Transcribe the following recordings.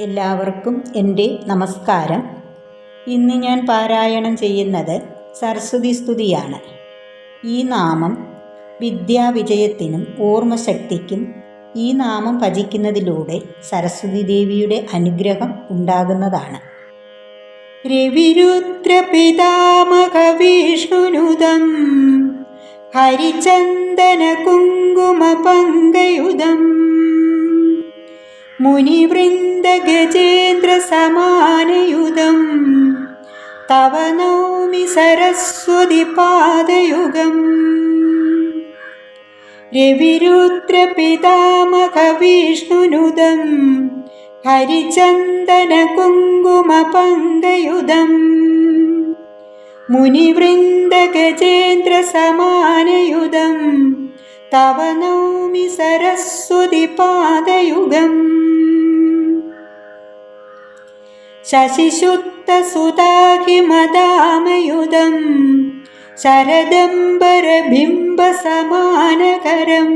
എല്ലാവർക്കും എന്റെ നമസ്കാരം. ഇന്ന് ഞാൻ പാരായണം ചെയ്യുന്നത് സരസ്വതി സ്തുതിയാണ്. ഈ നാമം വിദ്യാവിജയത്തിനും ഓർമ്മശക്തിക്കും ഈ നാമം ഭജിക്കുന്നതിലൂടെ സരസ്വതി ദേവിയുടെ അനുഗ്രഹം ഉണ്ടാകുന്നതാണ്. രവിരുദ്രപിതാമകവിഷ്ണുനുദം ഹരിചന്ദന കുങ്കുമപങ്കയുധം മുനിവൃന്ദഗജേന്ദ്രസമാനയുധം मुनिवृन्दगजेन्द्रसमानयुधं तव नौमि सरस्वतिपादयुगम्। रविरुद्रपितामघविष्णुनुदं हरिचन्दनकुङ्कुमपङ्गयुधम्। मुनिवृन्दगजेन्द्रसमानयुधं तव नौमि सरस्वतिपादयुगम्। ശശിശുദ്ധസുതാഹിമദാമയുധം ശരദംബരബിംബസമാനകരം.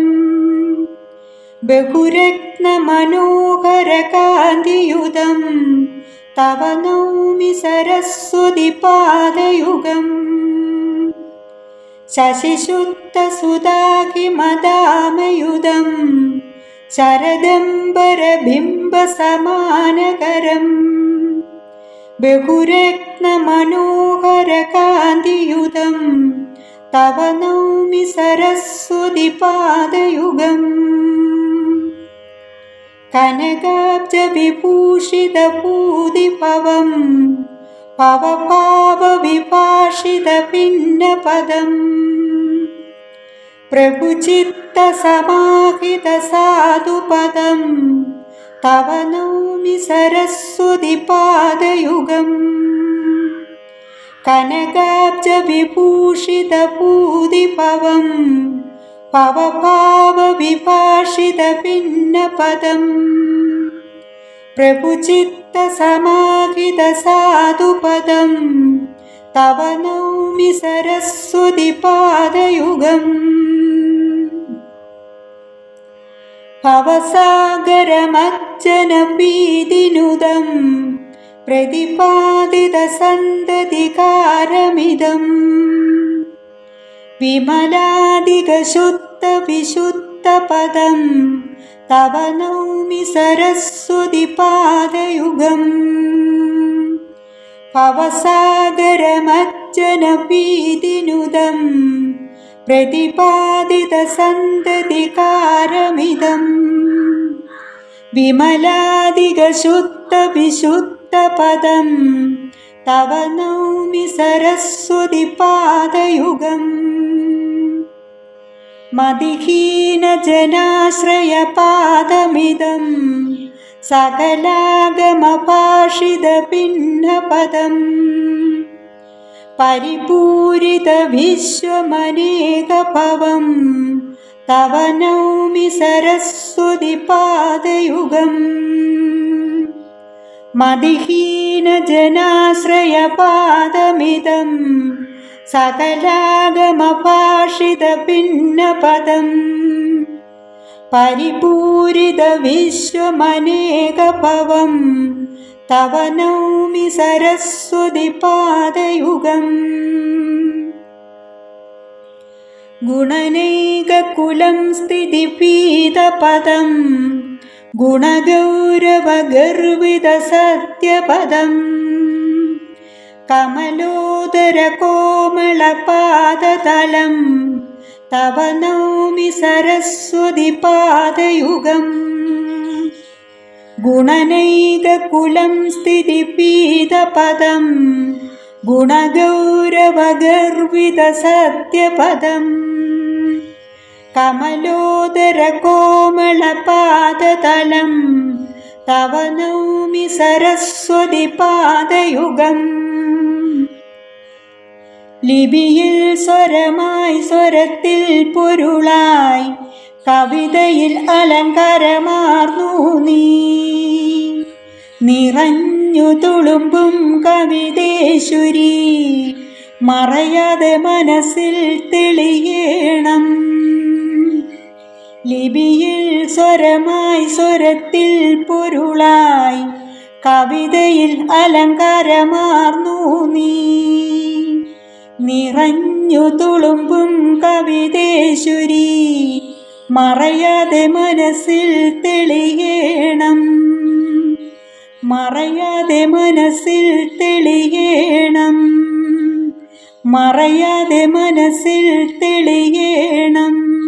ബഹുരത്നമനോഹരകാന്തിയുധം തവ നൗമി സരസ്വതിപാദയുഗം. ശശിശുദ്ധസുതാഹിമദാമയുധം ശരദംബരബിംബസമാനകരം. बहुरत्नमनोहरकान्तियुतं तव नौमि सरस्वतिपादयुगम् कनकाब्जविभूषितपूदि पवं प्रभुचित्तसमाहितसाधुपदम् तव नौमि सरस्वधिपादयुगम् कनकाब्जविभूषितपूदि पवभावविभाषितभिन्नपदम् पवभावविभाषित तव नौमि सरस्वतिपादयुगम्। पवसागरमज्जनपीदिनुदम् प्रतिपादितसन्तधिकारमिदम् विमलादिकशुद्धविशुद्धपदं तव नौमि सरस्वतिपादयुगम् पवसागरमज्जनपीदिनुदम् प्रतिपादितसन्ततिकारमिदम् विमलादिगशुक्तविशुद्धपदं तव नौमि सरस्वतिपादयुगम् मतिहीनजनाश्रयपादमिदं सकलागमपाषिदपिन्नपदम् നൗമി സരസ്വതി പാദയുഗം മതിഹീനജനാശ്രയപാദമിദം സകലാഗമഭാഷിതഭിന്നപദം പരിപൂരിതവിശ്വമനേകഭവം തവ तव नौमि सरस्वतिपादयुगम्। गुणनैककुलं स्थितिपीतपदं गुणगौरवगर्वितसत्यपदम्। कमलोदरकोमलपादतलं तव नौमि सरस्वतिपादयुगम्। ഗുണനൈകകുലം സ്ഥിതിപീതപദം ഗുണഗൗരവഗർവിതസത്യപദം കമലോദരകോമളപാദതലം തവ നൗമി സരസ്വതിപാദയുഗം ലിപിയിൽ സ്വരമായി സ്വരത്തിൽ പൊരുളായി കവിതയിൽ അലങ്കാരമാർന്നു നീ. നിറഞ്ഞു തുളുമ്പും കവിതേശ്വരി മറയാതെ മനസ്സിൽ തെളിയണം. ലിപിയിൽ സ്വരമായി സ്വരത്തിൽ പൊരുളായി കവിതയിൽ അലങ്കാരമാർന്നു നീ. നിറഞ്ഞു തുളുമ്പും കവിതേശ്വരി മറയാതെ മനസ്സിൽ തെളിയേണം. മറയാതെ മനസ്സിൽ തെളിയേണം. മറയാതെ മനസ്സിൽ തെളിയണം.